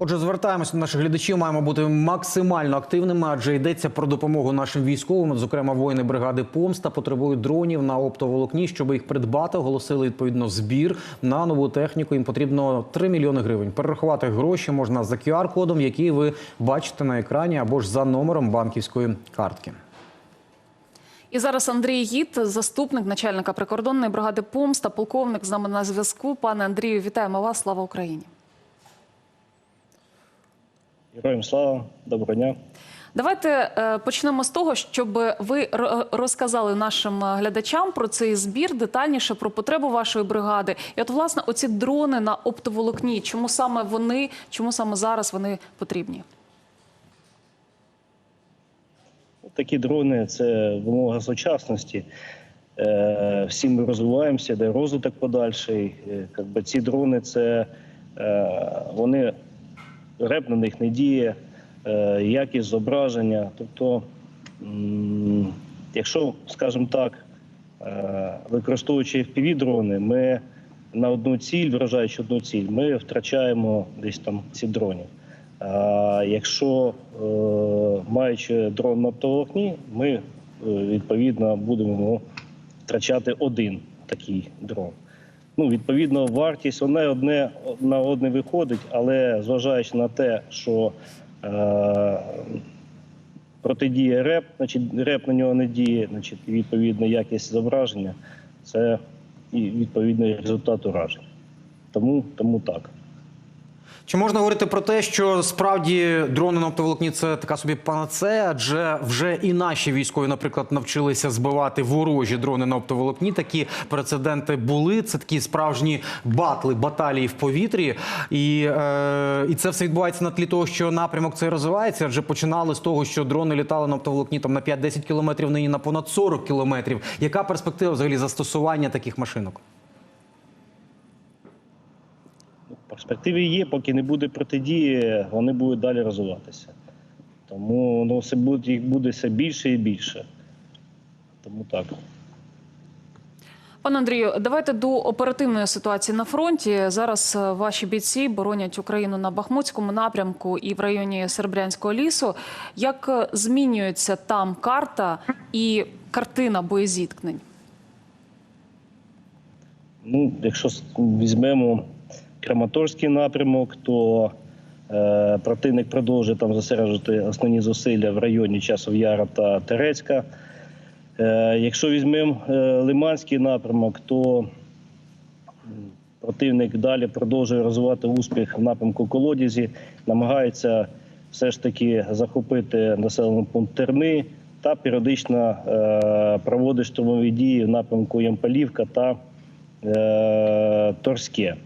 Отже, звертаємося до наших глядачів. Маємо бути максимально активними, адже йдеться про допомогу нашим військовим. Зокрема, воїни бригади Помста потребують дронів на оптоволокні. Щоб їх придбати, оголосили відповідно збір на нову техніку. Їм потрібно 3 мільйони гривень. Перерахувати гроші можна за QR-кодом, який ви бачите на екрані, або ж за номером банківської картки. І зараз Андрій Гіт, заступник начальника прикордонної бригади Помста, полковник з нами на зв'язку. Пане Андрію, вітаємо вас. Слава Україні. Героям слава, доброго дня. Давайте е, почнемо з того, щоб ви розказали нашим е, глядачам про цей збір детальніше про потребу вашої бригади. І от власне оці дрони на оптоволокні. Чому саме вони, чому саме зараз вони потрібні? Такі дрони це вимога сучасності. Е, Всі ми розвиваємося, де розвиток подальший. Ці дрони це вони реп на них не діє, е, якість зображення. Тобто, якщо, скажімо так, е, використовуючи fpv дрони, ми на одну ціль, вражаючи одну ціль, ми втрачаємо десь там ці дронів. А якщо е, маючи дрон на оптоволокні, ми відповідно будемо втрачати один такий дрон. Ну, відповідно, вартість одне одне на одне виходить, але зважаючи на те, що е, протидіє реп, значить реп на нього не діє, значить, відповідно якість зображення, це і відповідний результат уражень. Тому, тому так. Чи можна говорити про те, що справді дрони на оптоволокні це така собі панацея, адже вже і наші військові, наприклад, навчилися збивати ворожі дрони на оптоволокні. Такі прецеденти були. Це такі справжні батли, баталії в повітрі, і, е, і це все відбувається на тлі того, що напрямок цей розвивається. Адже починали з того, що дрони літали на оптоволокні там на 5-10 кілометрів, нині на понад 40 кілометрів. Яка перспектива взагалі застосування таких машинок? В перспективі є, поки не буде протидії, вони будуть далі розвиватися. Тому ну, все буде, їх буде все більше і більше. Тому так. Пане Андрію, давайте до оперативної ситуації на фронті. Зараз е, ваші бійці боронять Україну на Бахмутському напрямку і в районі Серебрянського лісу. Як е, змінюється там карта і картина боєзіткнень? Ну, якщо візьмемо Краматорський напрямок, то е, противник продовжує там зосереджувати основні зусилля в районі Часов Яра та Терецька. Е, якщо візьмемо е, Лиманський напрямок, то противник далі продовжує розвивати успіх в напрямку колодязі, намагається все ж таки захопити населений пункт Терни та періодично е, проводить штурмові дії в напрямку Ямполівка та е, Торське.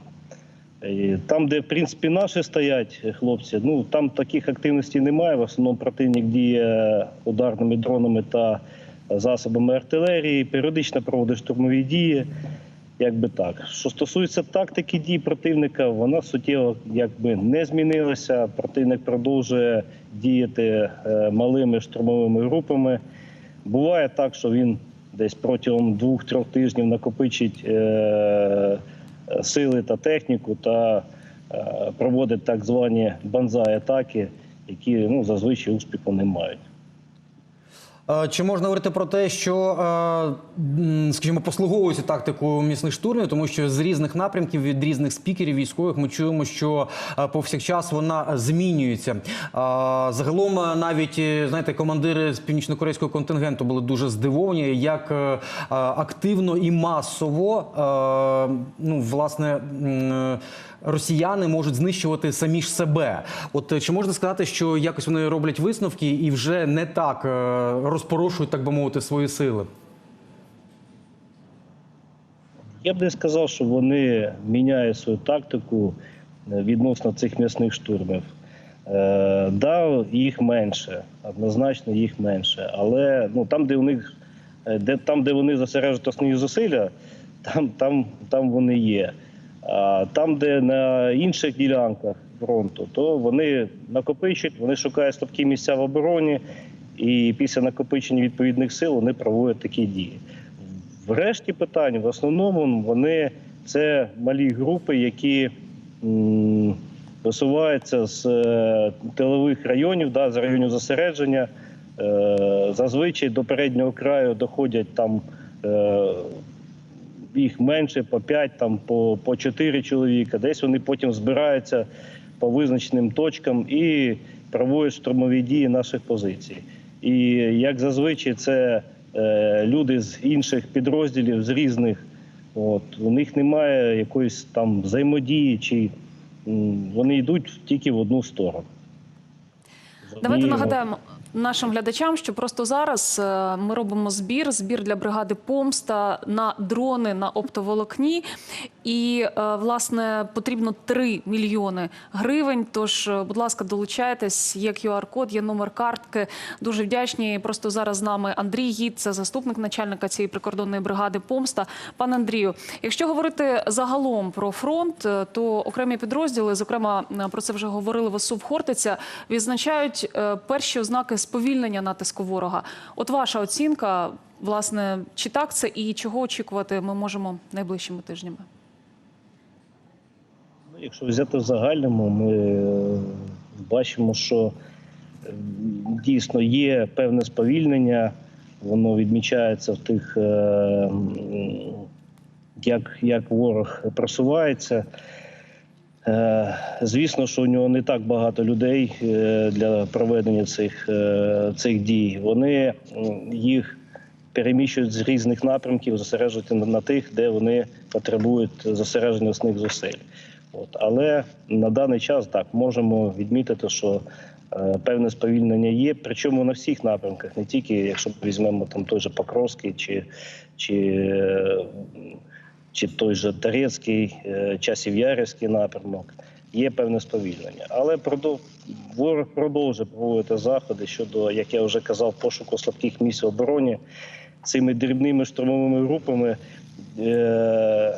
Там, де в принципі наші стоять хлопці, ну там таких активностей немає. В основному противник діє ударними дронами та засобами артилерії, періодично проводить штурмові дії. Якби так. Що стосується тактики дій противника, вона суттєво якби не змінилася. Противник продовжує діяти е, малими штурмовими групами. Буває так, що він десь протягом двох-трьох тижнів накопичить е, е, сили та техніку та е, проводить так звані банзай-атаки, які ну, зазвичай успіху не мають. Е, Чи можна говорити про те, що, е, скажімо, послуговуються тактикою місних штурмів, тому що з різних напрямків від різних спікерів військових ми чуємо, що е, повсякчас вона змінюється. Загалом навіть знаєте, командири з північно-корейського контингенту були дуже здивовані, як активно і масово ну, власне. Росіяни можуть знищувати самі ж себе. От чи можна сказати, що якось вони роблять висновки і вже не так е, розпорошують, так би мовити, свої сили? Я б не сказав, що вони міняють свою тактику е, відносно цих м'ясних штурмів. Е, да, їх менше, однозначно їх менше. Але ну, там, де у них, е, де, там, де вони зосереджують основні зусилля, там, там, там вони є. А там, де на інших ділянках фронту, то вони накопичують, вони шукають слабкі місця в обороні, і після накопичення відповідних сил вони проводять такі дії. В решті питань, в основному, вони це малі групи, які висуваються з е, тилових районів, да, з районів зосередження. Е, зазвичай до переднього краю доходять там е, їх менше, по 5, там, по, по 4 чоловіка. Десь вони потім збираються по визначеним точкам і проводять штурмові дії наших позицій. І як зазвичай, це е, люди з інших підрозділів, з різних. От, у них немає якоїсь там взаємодії, чи вони йдуть тільки в одну сторону. Давайте нагадаємо нашим глядачам, що просто зараз е, ми робимо збір, збір для бригади Помста на дрони на оптоволокні. І е, власне потрібно 3 мільйони гривень. Тож, е, будь ласка, долучайтесь. Є QR-код, є номер картки. Дуже вдячні. Просто зараз з нами Андрій Гід, це заступник начальника цієї прикордонної бригади Помста. Пане Андрію, якщо говорити загалом про фронт, е, то окремі підрозділи, зокрема про це вже говорили Васув Хортиця, відзначають перші ознаки сповільнення натиску ворога. От ваша оцінка, власне, чи так це і чого очікувати ми можемо найближчими тижнями? Якщо взяти в загальному, ми е, бачимо, що е, дійсно є певне сповільнення, воно відмічається в тих, е, як, як ворог просувається. Звісно, що у нього не так багато людей для проведення цих, цих дій. Вони їх переміщують з різних напрямків, зосереджують на тих, де вони потребують зосередження основних зусиль. От. Але на даний час так можемо відмітити, що е, певне сповільнення є, причому на всіх напрямках, не тільки якщо візьмемо там той же Покровський чи, чи, чи той же Торецький, е, Часів-Ярівський напрямок. Є певне сповільнення, але продов... ворог продовжує проводити заходи щодо, як я вже казав, пошуку слабких місць в обороні цими дрібними штурмовими групами. Е,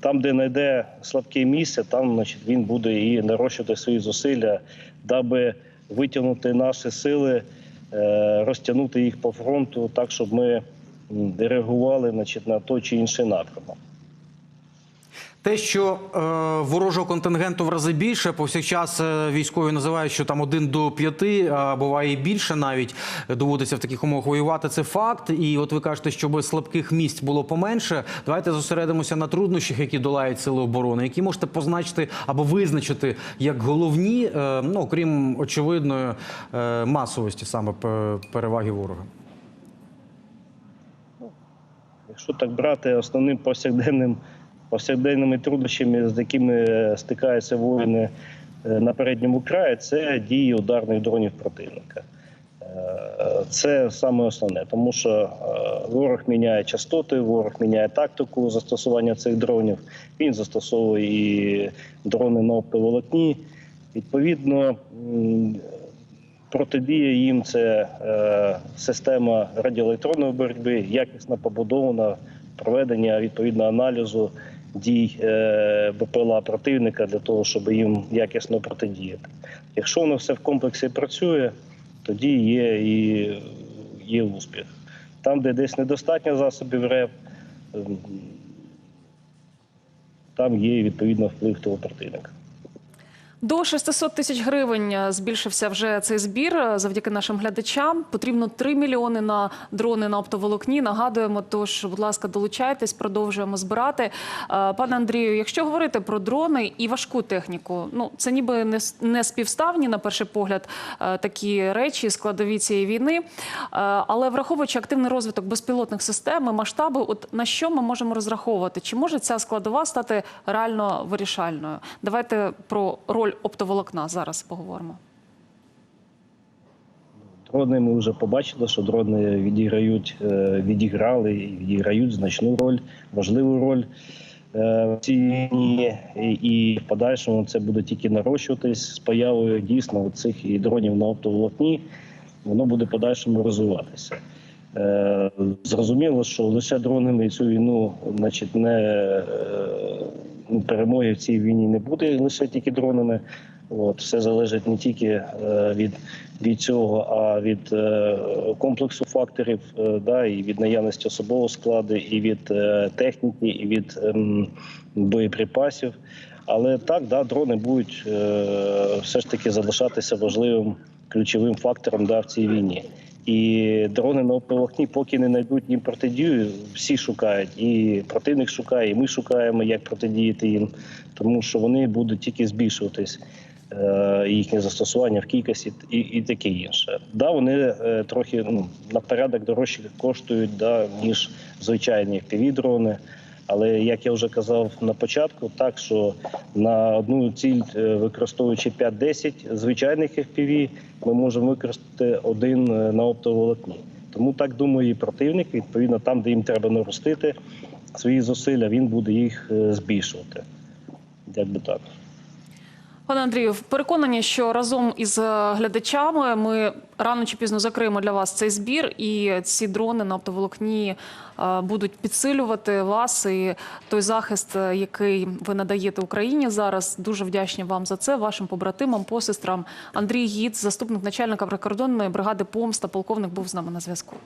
Там, де знайде слабке місце, там значить, він буде і нарощувати свої зусилля, даби витягнути наші сили, е, розтягнути їх по фронту так, щоб ми реагували значить, на той чи інший напрямок. Те, що е, ворожого контингенту в рази більше, повсякчас е, військові називають, що там один до п'яти, а буває і більше навіть доводиться в таких умовах воювати. Це факт. І от ви кажете, щоб слабких місць було поменше. Давайте зосередимося на труднощах, які долають сили оборони, які можете позначити або визначити як головні, е, ну окрім очевидної е, масовості саме переваги ворога. Якщо так брати основним повсякденним повсякденними труднощами, з якими е, стикаються воїни е, на передньому краї, це дії ударних дронів противника. Е, Це саме основне, тому що ворог міняє частоти, ворог міняє тактику застосування цих дронів. Він застосовує і дрони на оптоволокні. Відповідно, протидія їм це система радіоелектронної боротьби, якісно побудована проведення відповідного аналізу дій е, БПЛА противника для того, щоб їм якісно протидіяти. Якщо воно все в комплексі працює, тоді є і є успіх. Там, де десь недостатньо засобів РЕП, ем, там є відповідно вплив того противника. До 600 тисяч гривень е, збільшився вже цей збір е, завдяки нашим глядачам. Потрібно 3 мільйони на дрони на оптоволокні. Нагадуємо, тож, будь ласка, долучайтесь, продовжуємо збирати. Е, Пане Андрію, якщо говорити про дрони і важку техніку, ну це ніби не, співставні на перший погляд такі речі, складові цієї війни. Але враховуючи активний розвиток безпілотних систем, і масштаби, от на що ми можемо розраховувати? Чи може ця складова стати реально вирішальною? Давайте про роль оптоволокна зараз поговоримо. Дрони ми вже побачили, що дрони відіграють, е, відіграли і відіграють значну роль, важливу роль е, в цій війні. І- в подальшому це буде тільки нарощуватись з появою дійсно цих і дронів на оптоволокні. Воно буде подальшому розвиватися. Е, Зрозуміло, що лише дронами цю війну, значить, не перемоги в цій війні не буде лише тільки дронами. От все залежить не тільки е, від, від цього, а від е, комплексу факторів, е, да, і від наявності особового складу, і від техніки, і від ем, боєприпасів. Але так, да, дрони будуть все ж таки залишатися важливим ключовим фактором да, в цій війні. І дрони на оптоволокні, поки не знайдуть їм протидію, всі шукають. І противник шукає, і ми шукаємо, як протидіяти їм, тому що вони будуть тільки збільшуватись. е, Їхнє застосування в кількості і, і таке інше. Да, вони е, трохи ну, на порядок дорожче коштують, да, ніж звичайні FPV-дрони. Але як я вже казав на початку, так що на одну ціль, е, використовуючи 5-10 звичайних FPV, ми можемо використати один е, на оптоволокні. Тому так думає і противник. Відповідно, там, де їм треба наростити свої зусилля, він буде їх збільшувати. Як би так. Пане Андрію, переконані, що разом із е, глядачами ми рано чи пізно закриємо для вас цей збір, і ці дрони на оптоволокні е, будуть підсилювати вас і той захист, е, який ви надаєте Україні зараз. Дуже вдячні вам за це, вашим побратимам, посестрам. Андрій Гіц, заступник начальника прикордонної бригади Помста, полковник був з нами на зв'язку.